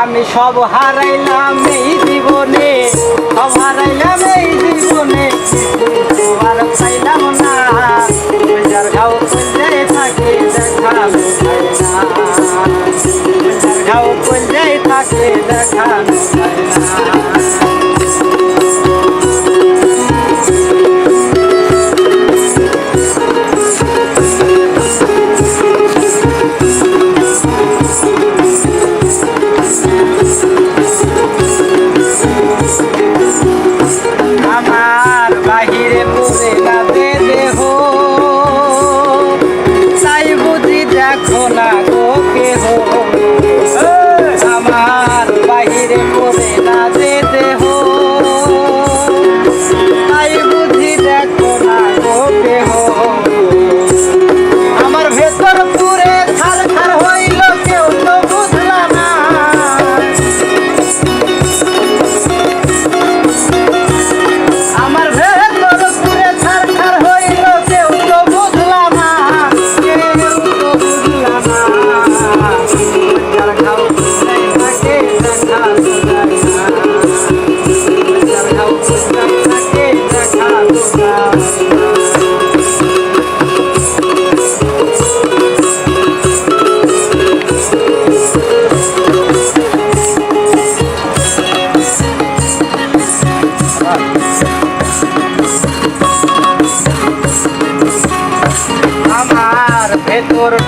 আমি সব হারাইলাম এই জীবনে, সব হারাইলাম এই জীবনে। আর পাইলাম না থাকে দেখা যার ঘাও কলজায় থাকে দেখা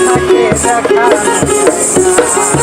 I'm not gonna lie.